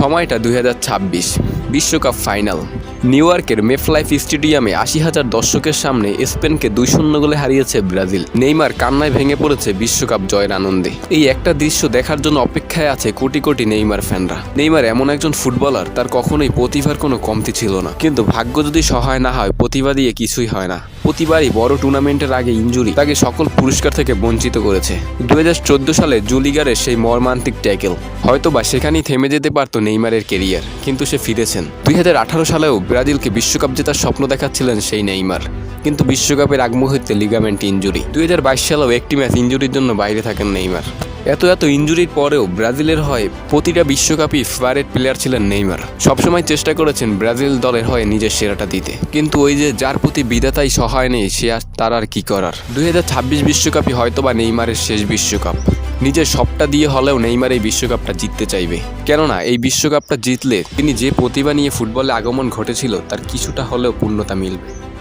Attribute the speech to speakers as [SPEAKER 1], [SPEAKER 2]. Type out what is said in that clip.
[SPEAKER 1] সময়টা দুই বিশ্বকাপ ফাইনাল। নিউ ইয়র্কের মেফলাইফ স্টেডিয়ামে আশি হাজার দর্শকের সামনে স্পেনকে দুই শূন্য গোলে হারিয়েছে ব্রাজিল। নেইমার কান্নায় ভেঙে পড়েছে বিশ্বকাপ জয়ের আনন্দে। এই একটা দৃশ্য দেখার জন্য অপেক্ষায় আছে কোটি কোটি নেইমার ফ্যানরা। নেইমার এমন একজন ফুটবলার, তার কখনোই প্রতিভার কোনো কমতি ছিল না। কিন্তু ভাগ্য যদি সহায় না হয়, প্রতিভা দিয়ে কিছুই হয় না। প্রতিবারই বড় টুর্নামেন্টের আগে ইঞ্জুরি তাকে সকল পুরস্কার থেকে বঞ্চিত করেছে। দুই হাজার চোদ্দ সালে জুলিগারের সেই মর্মান্তিক ট্যাকেল। হয়তোবা সেখানেই থেমে যেতে পারতো নেইমারের কেরিয়ার, কিন্তু সে ফিরেছেন। দুই হাজার আঠারো সালেও ব্রাজিলকে বিশ্বকাপ জেতার স্বপ্ন দেখাচ্ছিলেন সেই নেইমার। কিন্তু বিশ্বকাপের আগ মুহূর্তে লিগামেন্ট ইঞ্জুরি। দুই হাজার বাইশ সালেও একটি ম্যাচ ইঞ্জুরির জন্য বাইরে থাকেন নেইমার। এত এত ইঞ্জুরির পরেও ব্রাজিলের হয়ে প্রতিটা বিশ্বকাপই ফেভারেট প্লেয়ার ছিলেন নেইমার। সবসময় চেষ্টা করেছেন ব্রাজিল দলের হয়ে নিজের সেরাটা দিতে। কিন্তু ওই যে যার প্রতি বিধাতাই সহায় নেই সে আর তার আর কী করার? দুই বিশ্বকাপই হয়তোবা নেইমারের শেষ বিশ্বকাপ। নিজের সবটা দিয়ে হলেও নেইমার এই বিশ্বকাপটা জিততে চাইবে। কেননা, এই বিশ্বকাপটা জিতলে তিনি যে প্রতিভা নিয়ে ফুটবলে আগমন ঘটেছিল, তার কিছুটা হলেও পূর্ণতা মিলবে।